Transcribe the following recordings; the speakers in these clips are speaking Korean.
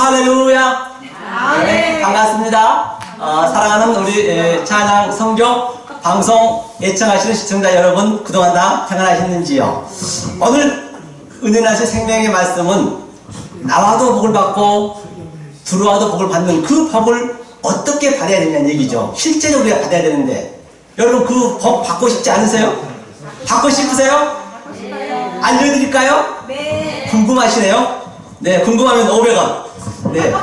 할렐루야. 네, 반갑습니다. 어, 사랑하는 우리 에, 찬양 성경 방송 애청하시는 시청자 여러분 그동안 다 평안하셨는지요? 오늘 은혜나신 생명의 말씀은 나와도 복을 받고 들어와도 복을 받는 그 복을 어떻게 받아야 되냐는 얘기죠. 실제로 우리가 받아야 되는데 여러분 그복 받고 싶지 않으세요? 받고 싶으세요? 알려드릴까요? 네. 궁금하시네요? 네, 궁금하면 500원. 네.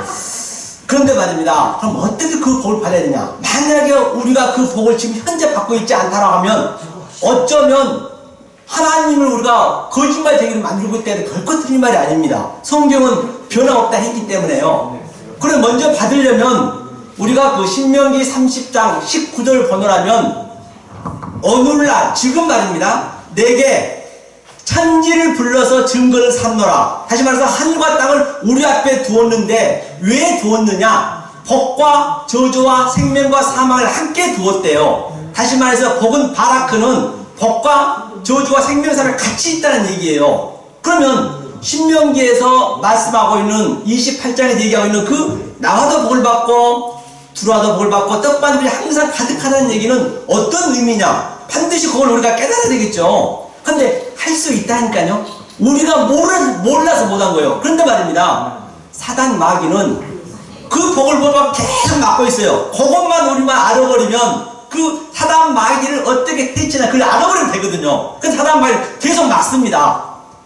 그런데 말입니다. 그럼 어떻게 그 복을 받아야 되냐? 만약에 우리가 그 복을 지금 현재 받고 있지 않다라고 하면 어쩌면 하나님을 우리가 거짓말 되기를 만들고 있다는 결코 틀린 말이 아닙니다. 성경은 변화 없다 했기 때문에요. 그럼 먼저 받으려면 우리가 그 신명기 30장 19절 번호라면 오늘날 지금 말입니다. 내게 천지를 불러서 증거를 삼노라. 다시 말해서 하늘과 땅을 우리 앞에 두었는데 왜 두었느냐? 복과 저주와 생명과 사망을 함께 두었대요. 다시 말해서 복은 바라크는 복과 저주와 생명사를 같이 있다는 얘기예요. 그러면 신명기에서 말씀하고 있는 28장에 얘기하고 있는 그 나와도 복을 받고 들어와도 복을 받고 떡반들이 항상 가득하다는 얘기는 어떤 의미냐? 반드시 그걸 우리가 깨달아야 되겠죠. 근데 할 수 있다니까요. 우리가 몰라, 몰라서 못한 거예요. 그런데 말입니다. 사단 마귀는 그 복을 보고 계속 막고 있어요. 그것만 우리만 알아버리면 그 사단 마귀를 어떻게 퇴치나 그걸 알아버리면 되거든요. 그 사단 마귀를 계속 막습니다.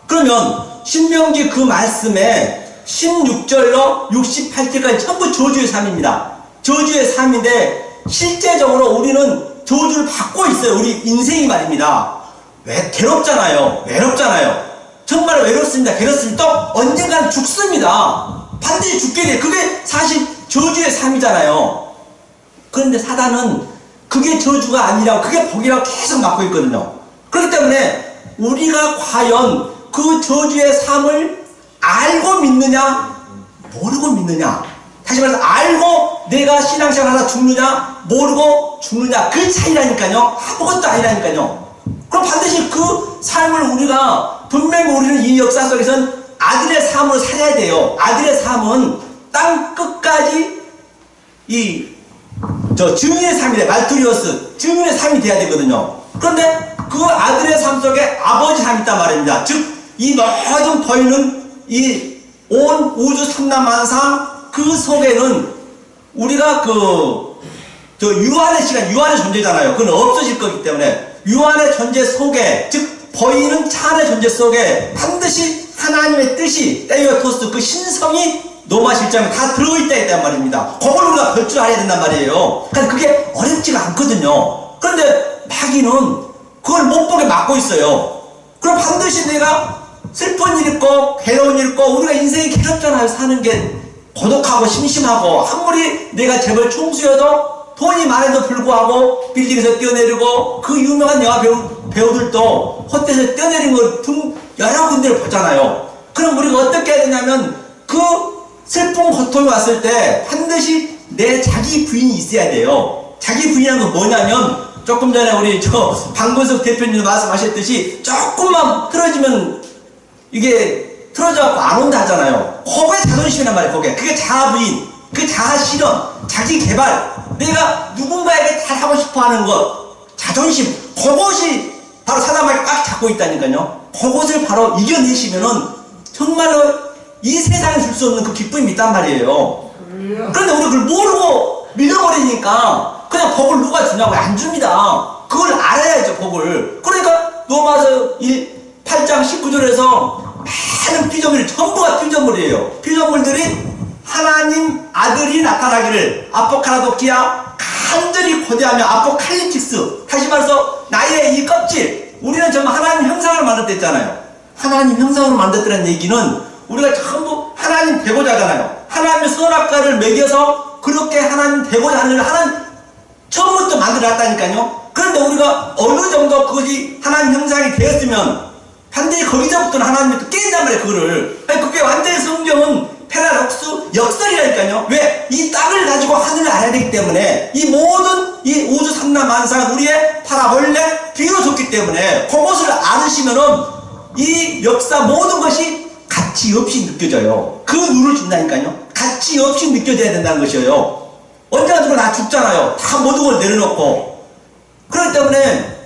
그러면 신명기 그 말씀에 16절로 68절까지 전부 저주의 삶입니다. 저주의 삶인데 실제적으로 우리는 저주를 받고 있어요. 우리 인생이 말입니다. 왜 괴롭잖아요. 외롭잖아요. 정말 외롭습니다. 괴롭습니다. 또 언젠가는 죽습니다. 반드시 죽게 돼. 그게 사실 저주의 삶이잖아요. 그런데 사단은 그게 저주가 아니라고 그게 복이라고 계속 막고 있거든요. 그렇기 때문에 우리가 과연 그 저주의 삶을 알고 믿느냐 모르고 믿느냐 다시 말해서 알고 내가 신앙생활 하다 죽느냐 모르고 죽느냐 그 차이라니까요 아무것도 아니라니까요 그럼 반드시 그 삶을 우리가 분명히 우리는 이 역사 속에선 아들의 삶으로 살아야 돼요. 아들의 삶은 땅 끝까지 이 저 증인의 삶이래 말투리오스. 증인의 삶이 돼야 되거든요. 그런데 그 아들의 삶 속에 아버지 삶이 있단 말입니다. 즉이 모든 보이는 이 온 우주 삼라만상 그 속에는 우리가 그 저 유한의 시간 유한의 존재잖아요 그건 없어질 거기 때문에 유한의 존재 속에 즉 보이는 차 안의 존재 속에 반드시 하나님의 뜻이 테이어토스 그 신성이 노마 실장에 다 들어있다 했단 말입니다. 그걸 우리가 볼줄 알아야 된단 말이에요. 그러니까 그게 어렵지가 않거든요. 그런데 마귀는 그걸 못 보게 막고 있어요. 그럼 반드시 내가 슬픈 일 있고 괴로운 일 있고 우리가 인생이 괴롭잖아요. 사는 게 고독하고 심심하고 아무리 내가 재벌 총수여도 돈이 많아도 불구하고 빌딩에서 뛰어내리고 그 유명한 영화 배우, 배우들도 호텔에서 뛰어내린 걸 등 여러 군데를 보잖아요. 그럼 우리가 어떻게 해야 되냐면 그 슬픈 고통이 왔을 때 반드시 내 자기 부인이 있어야 돼요. 자기 부인이라는 건 뭐냐면 조금 전에 우리 저 방근석 대표님 말씀하셨듯이 조금만 틀어지면 이게 틀어져갖고 안 온다 하잖아요. 그게 자존심이란 말이에요. 그게 그게 자아 부인, 그 자아 실현, 자기 개발. 내가 누군가에게 잘하고 싶어 하는 것, 자존심. 그것이 바로 사람을 꽉 잡고 있다니까요. 그것을 바로 이겨내시면은 정말로 이 세상에 줄 수 없는 그 기쁨이 있단 말이에요. 그런데 우리 그걸 모르고 믿어버리니까 그냥 복을 누가 주냐고 안 줍니다. 그걸 알아야죠, 복을. 그러니까 로마서 1, 8장 19절에서 많은 피조물, 전부가 피조물이에요. 피조물들이 하나님 아들이 나타나기를 아포카라도키아 간절히 고대하며 아포칼립틱스 다시 말해서 나의 이 껍질 우리는 정말 하나님 형상으로 만들었댔잖아요. 하나님 형상으로 만들었다는 얘기는 우리가 전부 하나님 되고자 하잖아요. 하나님의 선악과를 먹여서 그렇게 하나님 되고자 하는 걸 하나님 처음부터 만들어놨다니까요. 그런데 우리가 어느 정도 그것이 하나님 형상이 되었으면 반드시 거기서부터는 하나님이 또 깨진단 말이에요, 그거를. 아니, 그게 완전히 성경은 페라독스 역설이라니까요. 왜? 이 땅을 가지고 하늘을 알아야 되기 때문에 이 모든 이 우주 삼라만상 우리의 파라볼레 비로 줬기 때문에 그것을 알으시면은 이 역사 모든 것이 가치 없이 느껴져요. 그 눈을 준다니까요. 가치 없이 느껴져야 된다는 것이에요. 언제나 누가 나 죽잖아요. 다 모든 걸 내려놓고. 그렇기 때문에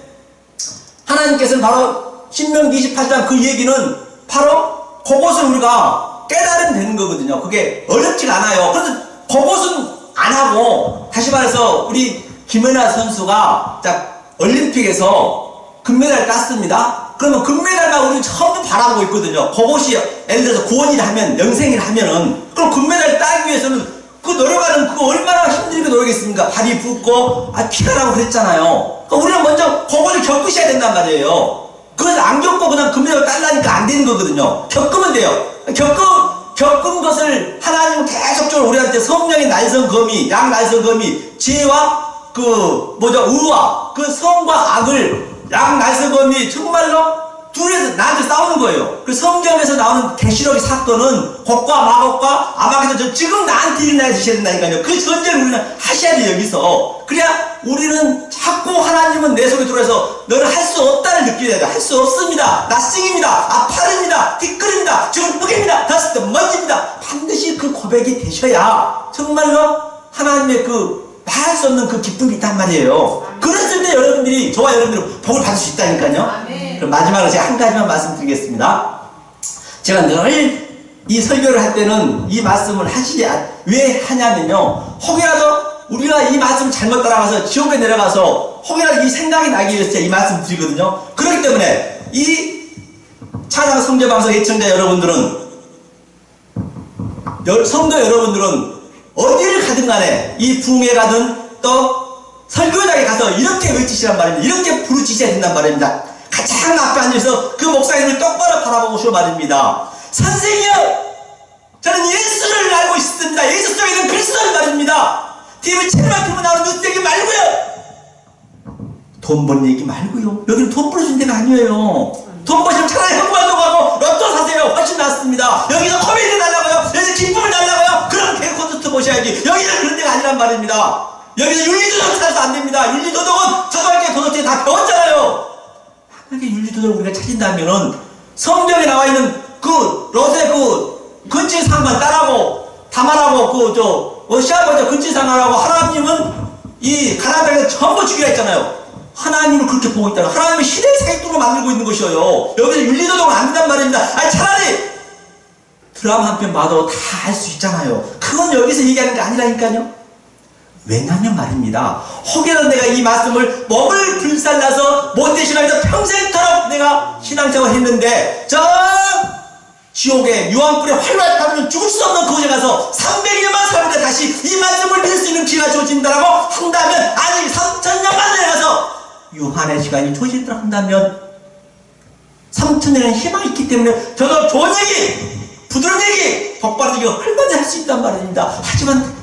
하나님께서는 바로 신명기 28장 그 얘기는 바로 그것을 우리가 깨달으면 되는 거거든요. 그게 어렵지가 않아요. 그래서 그것은 안 하고 다시 말해서 우리 김연아 선수가 자 올림픽에서 금메달 땄습니다. 그러면 금메달만 우리는 처음부터 바라보고 있거든요. 그것이 예를 들어서 구원이라 하면 영생이라 하면은 그럼 금메달 따기 위해서는 그 노력하는 그거 얼마나 힘들게 노력했습니까? 발이 붓고 아 피가 나고 그랬잖아요. 그러니까 우리는 먼저 그거를 겪으셔야 된단 말이에요. 그걸 안 겪고 그냥 금메달 딸라니까 안 되는 거거든요. 겪으면 돼요. 겪어 겪은 것을 하나님은 계속적으로 우리한테 성령의 날선 검이, 양 날선 검이, 지혜와 그, 뭐죠, 의와 그 성과 악을 양 날선 검이 정말로 둘이서 나한테 싸우는 거예요. 그 성경에서 나오는 계시록의 사건은 곡과 마곡과 아마게도 지금 나한테 일어나야 주셔야 된다니까요. 그 전제를 우리는 하셔야 돼요, 여기서. 그래야 우리는 자꾸 하나님은 내 속에 들어와서 너를 할 수 없다를 느껴야 돼. 할수 없습니다. 낯싱입니다. 아파릅니다. 뒷걸입니다. 지금 흑입니다. 다스트 먼지입니다. 반드시 그 고백이 되셔야 정말로 하나님의 그 말할 수 없는 그 기쁨이 있단 말이에요. 그랬을 때 여러분들이, 저와 여러분들은 복을 받을 수 있다니까요. 그럼 마지막으로 제가 한 가지만 말씀드리겠습니다. 제가 늘 이 설교를 할 때는 이 말씀을 하시지, 않- 왜 하냐면요. 혹이라도 우리가 이 말씀 잘못 따라가서 지옥에 내려가서 혹이라도 이 생각이 나기 위해서 이 말씀 드리거든요. 그렇기 때문에 이 찬양 성교방송 애청자 여러분들은 여- 성도 여러분들은 어디를 가든 간에 이 붕에 가든 또 설교장에 가서 이렇게 외치시란 말입니다. 이렇게 부르짖어야 된단 말입니다. 가장 앞에 앉아서 그 목사님을 똑바로 바라보시오 말입니다. 선생이요! 저는 예수를 알고 있습니다. 예수 속에 있는 그리스도를 말입니다. TV 채널만 틀면 나오는 뉴스 얘기 말고요. 돈번 얘기 말고요. 여기는 돈 벌어준 데가 아니에요. 돈 버시면 차라리 현관도 가고 로또 사세요. 훨씬 낫습니다. 여기서 코미디 달라고요. 여기서 기쁨을 달라고요. 그럼 개그 콘서트 보셔야지. 여기는 그런 데가 아니란 말입니다. 여기서 윤리도덕 찾아서 안 됩니다. 윤리도덕은 초등학교 도덕체 다 배웠잖아요. 만약에 윤리도덕을 우리가 찾는다면은 성경에 나와 있는 그 로세 그 근친상만 따라고 다말하고 그저 시아버지 근친상하라고 하나님은 이 가나다에 전부 죽이라 했잖아요. 하나님을 그렇게 보고 있다는 하나님의 시대 사기꾼으로 만들고 있는 것이에요. 여기서 윤리도덕은 안 된단 말입니다. 아니 차라리 드라마 한 편 봐도 다 알 수 있잖아요. 그건 여기서 얘기하는 게 아니라니까요. 왜냐면 말입니다. 혹여나 내가 이 말씀을 몸을 불살라서 못된 신앙에서 평생토록 내가 신앙생활 했는데 저 지옥에 유황불에 활활 타면 죽을 수 없는 그곳에 가서 300일만 살는데 다시 이 말씀을 믿을 수 있는 기회가 주어진다라고 한다면 아니 3천년 만에 가서 유한의 시간이 주어진다 한다면 3천년의 희망이 있기 때문에 저도 좋은 얘기 부드러운 얘기 복받은 얘기 얼마든지 할수 있단 말입니다. 하지만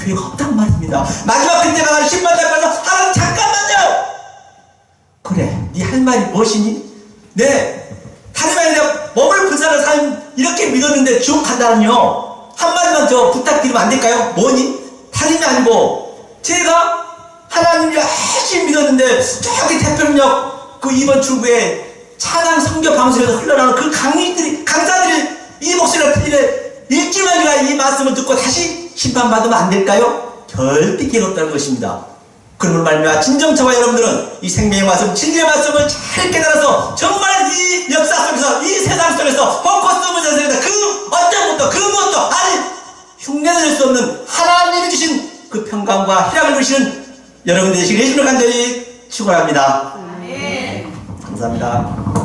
교회가 없단 말입니다. 마지막 10만 달 가서 하나님 잠깐만요. 그래, 네 할 말이 무엇이니? 네, 다름 아니라 몸을 불사는 사람 이렇게 믿었는데 지옥 간다는요. 한마디만 저 부탁드리면 안 될까요? 뭐니? 다름이 아니고 제가 하나님 열심히 믿었는데 저기 태평역 그 이번 출구에 찬양 성교 방송에서 흘러나오는 그 강의들이 강사들이 이 목소리를 들리래 일주일만이나 이 말씀을 듣고 다시 심판받으면 안 될까요? 절대 없다는 것입니다. 그러면 말미암아 진정처와 여러분들은 이 생명의 말씀, 진리의 말씀을 잘 깨달아서 정말 이 역사 속에서 이 세상 속에서 헛것스 문제에서 그 어떤 것도 그 무엇도 아니 흉내낼 수 없는 하나님이 주신 그 평강과 희락을 주시는 여러분들이 되시길 예수님을 간절히 축원합니다. 아멘. 감사합니다.